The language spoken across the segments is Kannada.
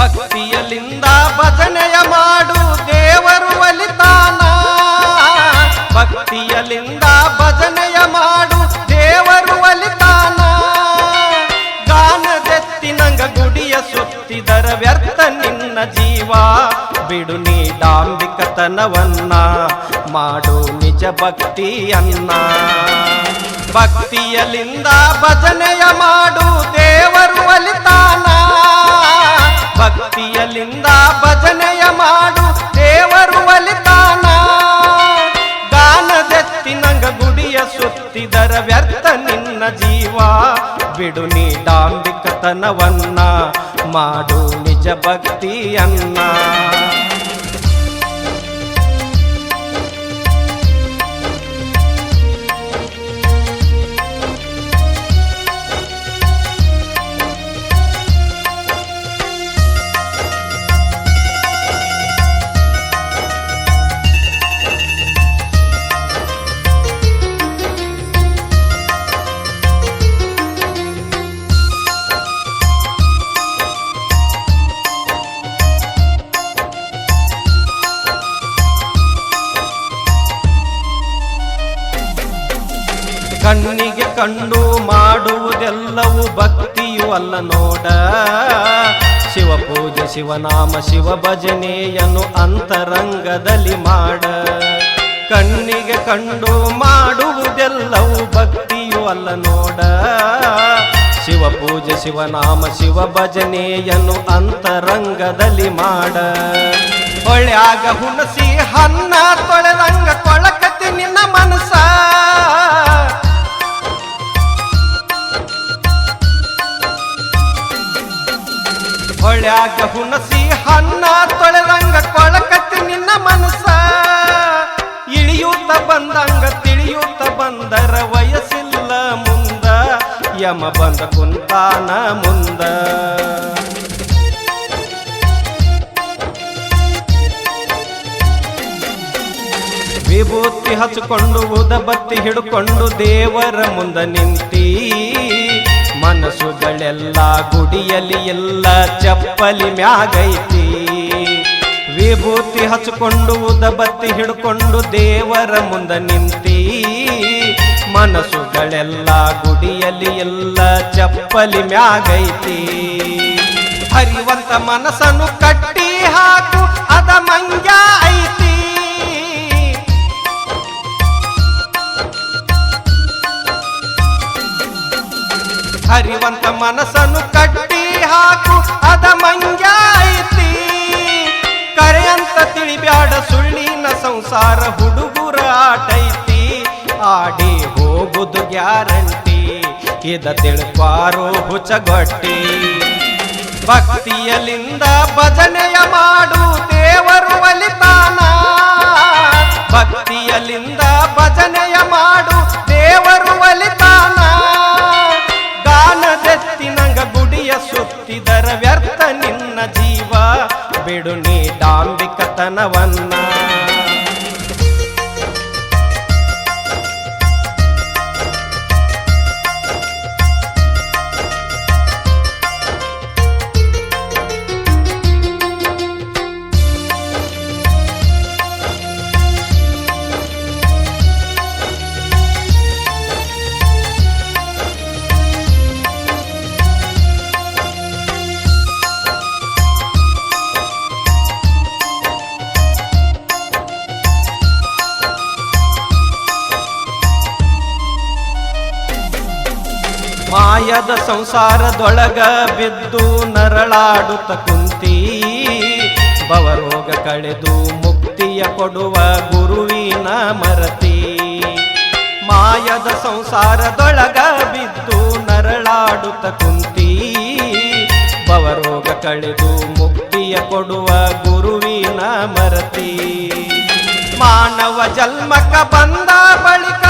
ಭಕ್ತಿಯಲಿಂದ ಭಜನೆಯ ಮಾಡು ದೇವರು ಒಲಿತಾನ. ಭಕ್ತಿಯಲ್ಲಿಂದ ಭಜನೆಯ ಮಾಡು ದೇವರು ಒಲಿತಾನ. ಗಾನದೆತ್ತಿ ನಂಗ ಗುಡಿಯ ಸುತ್ತಿದರ ವ್ಯರ್ಥ ನಿನ್ನ ಜೀವ. ಬಿಡು ನೀ ಡಾಂಬಿಕತನವನ್ನ, ಮಾಡು ನಿಜ ಭಕ್ತಿಯನ್ನ. ಭಕ್ತಿಯಲ್ಲಿಂದ ಭಜನೆಯ ಮಾಡು ದೇವರು ಒಲಿತಾನ. ಭಕ್ತಿಯಲಿಂದ ಭಜನೆಯ ಮಾಡು. ದೇವರು ಒಲಿತಾನ ಗಾನದೆತ್ತಿ ನಂಗ ಗುಡಿಯ ಸುತ್ತಿದರ ವ್ಯರ್ಥ ನಿನ್ನ ಜೀವ. ಬಿಡು ನೀ ಡಾಂಬಿಕತನವನ್ನ, ಮಾಡು ನಿಜ ಭಕ್ತಿಯನ್ನ. ಕಂಡು ಮಾಡುವುದೆಲ್ಲವೂ ಭಕ್ತಿಯು ಅಲ್ಲ ನೋಡ. ಶಿವ ಪೂಜೆ, ಶಿವನಾಮ, ಶಿವ ಭಜನೆಯನ್ನು ಅಂತರಂಗದಲ್ಲಿ ಮಾಡ. ಕಣ್ಣಿಗೆ ಕಂಡು ಮಾಡುವುದೆಲ್ಲವೂ ಭಕ್ತಿಯು ಅಲ್ಲ ನೋಡ. ಶಿವ ಪೂಜೆ, ಶಿವನಾಮ, ಶಿವ ಭಜನೆಯನ್ನು ಅಂತರಂಗದಲ್ಲಿ ಮಾಡ. ಹೊಳ್ಯಾಗ ಹುಣಸಿ ಹನ್ನ ತೊಳೆದಂಗ ಕೊಳಕತಿ ಹೊಳ್ಯಾಗ ಹುಣಸಿ ಹನ್ನ ತೊಳೆದಂಗ ಕೊಳಕತ್ತಿ ನಿನ್ನ ಮನಸ ಇಳಿಯೂತ ಬಂದಂಗ ತಿಳಿಯೂತ ಬಂದರ ವಯಸ್ಸಿಲ್ಲ ಮುಂದ. ಯಮ ಬಂದ ಕುಂತಾನ ಮುಂದ. ವಿಭೂತಿ ಹಚ್ಚಿಕೊಂಡು ಉದಬತ್ತಿ ಹಿಡ್ಕೊಂಡು ದೇವರ ಮುಂದ ನಿಂತಿ. ಮನಸ್ಸುಗಳೆಲ್ಲ ಗುಡಿಯಲ್ಲಿ ಎಲ್ಲ ಚಪ್ಪಲಿ ಮ್ಯಾಗೈತಿ. ವಿಭೂತಿ ಹಚ್ಕೊಂಡು ಉದಬತ್ತಿ ಹಿಡ್ಕೊಂಡು ದೇವರ ಮುಂದೆ ನಿಂತಿ. ಮನಸ್ಸುಗಳೆಲ್ಲ ಗುಡಿಯಲ್ಲಿ ಎಲ್ಲ ಚಪ್ಪಲಿ ಮ್ಯಾಗೈತಿ. ಹರಿವಂತ ಮನಸ್ಸನ್ನು ಕಟ್ಟಿ ಹಾಕು. ಮನಸ್ಸನ್ನು ಕಟ್ಟಿ ಹಾಕು, ಅದ ಮಂಜಾಯಿತಿ ಕರೆ ಕರೆಯಂತ ತಿಳಿಬ್ಯಾಡ ಸುಳ್ಳಿನ ಸಂಸಾರ, ಹುಡುಗುರ ಆಟೈತಿ. ಆಡಿ ಹೋಗುದು ಗ್ಯಾರಂಟಿ, ಇದ ತಿಳ್ಪಾರೋ ಹುಚಗೊಟ್ಟಿ. ಭಕ್ತಿಯಲಿಂದ ಭಜನೆಯ ಮಾಡು, ದೇವರು ಒಲಿತಾನ. ಭಕ್ತಿಯಲಿಂದ ಭಜನೆಯ ಮಾಡು, ದೇವರು ಬಿಡು ನೀ ಡಾಂಬಿಕತನವನ್ನ ಮಾಯದ ಸಂಸಾರದೊಳಗ ಬಿದ್ದು ನರಳಾಡುತ್ತ ಕುಂತಿ, ಭವರೋಗ ಕಳೆದು ಮುಕ್ತಿಯ ಕೊಡುವ ಗುರುವಿನ ಮರತಿ. ಮಾಯದ ಸಂಸಾರದೊಳಗ ಬಿದ್ದು ನರಳಾಡುತ್ತ ಕುಂತಿ, ಭವರೋಗ ಕಳೆದು ಮುಕ್ತಿಯ ಕೊಡುವ ಗುರುವಿನ ಮರತಿ. ಮಾನವ ಜನ್ಮಕ ಬಂದ ಬಳಿಕರು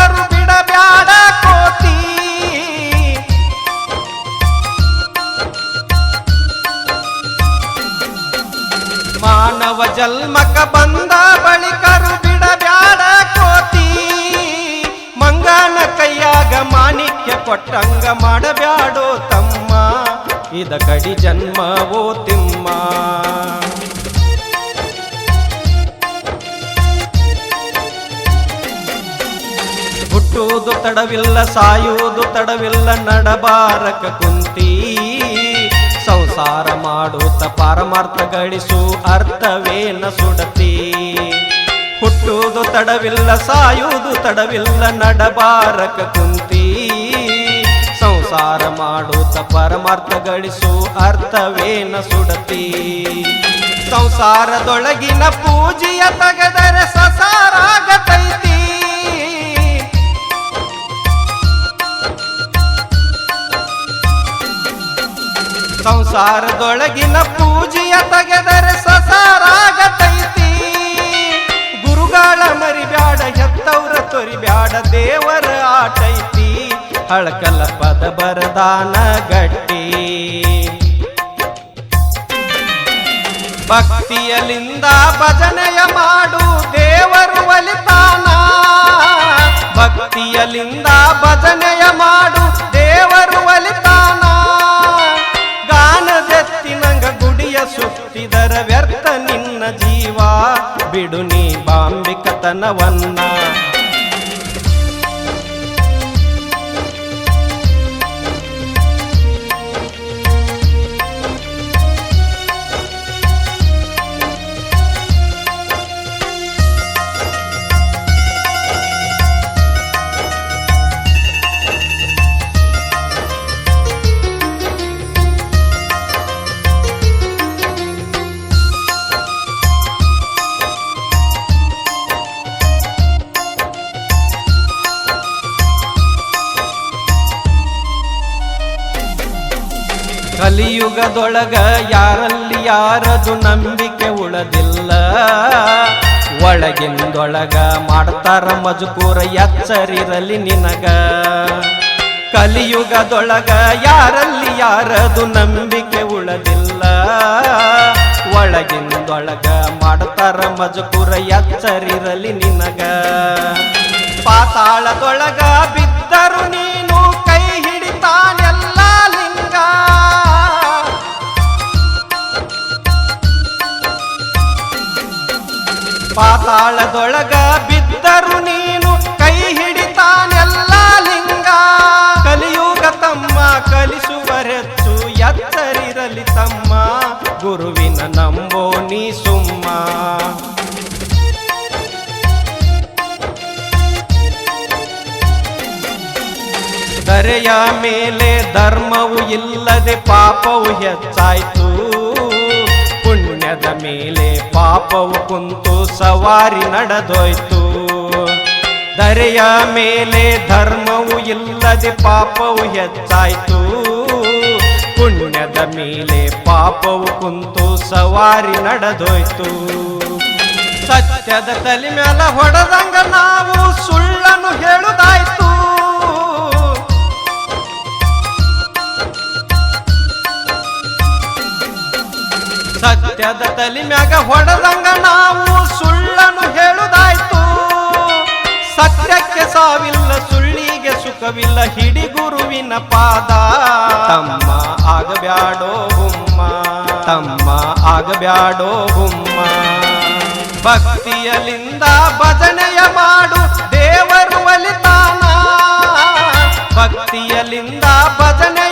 ಇದ ಕಡಿ ಜನ್ಮವೋ ತಿಮ್ಮ. ಹುಟ್ಟುವುದು ತಡವಿಲ್ಲ, ಸಾಯುವುದು ತಡವಿಲ್ಲ, ನಡಬಾರಕ ಕುಂತಿ. ಸಂಸಾರ ಮಾಡುತ್ತ ಪಾರಮಾರ್ಥ ಗಳಿಸು, ಅರ್ಥವೇನ ಸುಡತಿ. ಹುಟ್ಟುವುದು ತಡವಿಲ್ಲ, ಸಾಯುವುದು ತಡವಿಲ್ಲ, ನಡಬಾರಕ ಕುಂತಿ. ಸಂಸಾರ ಮಾಡುತ್ತ ಪರಮಾರ್ಥ ಗಳಿಸು ಅರ್ಥವೇನ ಸುಡತಿ. ಸಂಸಾರದೊಳಗಿನ ಪೂಜೆಯ ತಗದರೆ ಸಸಾರಾಗತೈತಿ. ಸಂಸಾರದೊಳಗಿನ ಪೂಜೆಯ ತೆಗೆದರೆ ಸಸಾರಾಗತೈತಿ. ಗುರುಗಳ ಮರಿಬ್ಯಾಡ, ಹೆತ್ತವ್ರ ತೊರಿಬ್ಯಾಡ, ದೇವರ ಆಟೈತಿ. ಹಳಕಲ ಪದ ಬರದಾನ ಗಟ್ಟಿ. ಭಕ್ತಿಯಲಿಂದ ಭಜನೆಯ ಮಾಡು ದೇವರು ಒಲಿತಾನ. ಭಕ್ತಿಯಲಿಂದ ಭಜನೆಯ ಮಾಡು ದೇವರು ಒಲಿತಾನ. ಗಾನದೆತ್ತಿನಂಗ ಗುಡಿಯ ಸುತ್ತಿದರ ವ್ಯರ್ಥ ನಿನ್ನ ಜೀವ. ಬಿಡು ನೀ ಬಾಂಬಿಕತನವನ್ನ. ಕಲಿಯುಗದೊಳಗ ಯಾರಲ್ಲಿ ಯಾರದು ನಂಬಿಕೆ ಉಳದಿಲ್ಲ. ಒಳಗಿಂದೊಳಗ ಮಾಡ್ತಾರ ಮಜುಕೂರ ಎಚ್ಚರಿರಲಿ ನಿನಗ. ಕಲಿಯುಗದೊಳಗ ಯಾರಲ್ಲಿ ಯಾರದು ನಂಬಿಕೆ ಉಳದಿಲ್ಲ. ಒಳಗಿಂದೊಳಗ ಮಾಡ್ತಾರ ಮಜುಕೂರ ಎಚ್ಚರಿರಲಿ ನಿನಗ. ಪಾತಾಳದೊಳಗ ಬಿದ್ದರು ನೀನು ಪಾತಾಳದೊಳಗ ಬಿದ್ದರು ನೀನು ಕೈ ಹಿಡಿತಾನೆಲ್ಲ ಲಿಂಗ. ಕಲಿಯುಗ ತಮ್ಮ ಕಲಿಸುವರೆಚ್ಚು ಎತ್ತರಿರಲಿ ತಮ್ಮ. ಗುರುವಿನ ನಂಬೋ ನೀ ಸುಮ್ಮ. ದರೆಯ ಮೇಲೆ ಧರ್ಮವು ಇಲ್ಲದೆ ಪಾಪವು ಹೆಚ್ಚಾಯ್ತು. ಪುಣ್ಯದ ಮೇಲೆ ಪಾಪವು ಕುಂತು ಸವಾರಿ ನಡೆದೋಯ್ತು. ದರೆಯ ಮೇಲೆ ಧರ್ಮವು ಇಲ್ಲದೆ ಪಾಪವು ಹೆಚ್ಚಾಯ್ತು. ಪುಣ್ಯದ ಮೇಲೆ ಪಾಪವು ಕುಂತು ಸವಾರಿ ನಡೆದೋಯ್ತು. ಸತ್ಯದ ತಲೆ ಮೇಲೆ ಹೊಡೆದಂಗ ನಾವು ಸುಳ್ಳನ್ನು ಹೇಳುದಾಯ್ತು. ಸತ್ಯದ ತಲಿ ಮ್ಯಾಗ ಹೊಡೆದಂಗ ನಾವು ಸುಳ್ಳನು ಹೇಳುದಾಯ್ತು. ಸತ್ಯಕ್ಕೆ ಸಾವಿಲ್ಲ, ಸುಳ್ಳಿಗೆ ಸುಖವಿಲ್ಲ ಹಿಡಿ ಗುರುವಿನ ಪಾದ. ತಮ್ಮ ಆಗಬ್ಯಾಡೋ ಹುಮ್ಮ ತಮ್ಮ ಆಗಬ್ಯಾಡೋ ಹುಮ್ಮ ಭಕ್ತಿಯಲಿಂದ ಭಜನೆಯ ಮಾಡು, ದೇವರು ಒಲಿತಾನ. ಭಕ್ತಿಯಲಿಂದ ಭಜನೆಯ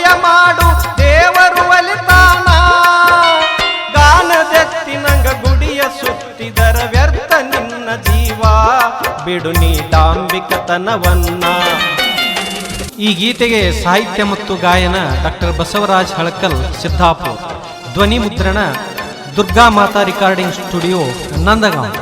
ಬಿಡು ನೀ ಈ ಗೀತೆಗೆ ಸಾಹಿತ್ಯ ಮತ್ತು ಗಾಯನ ಡಾಕ್ಟರ್ ಬಸವರಾಜ್ ಹಳಕಲ್ ಸಿದ್ದಾಪುರ್. ಧ್ವನಿ ಮುದ್ರಣ ದುರ್ಗಾ ಮಾತಾ ರೆಕಾರ್ಡಿಂಗ್ ಸ್ಟುಡಿಯೋ ನಂದಗಾಂವ್.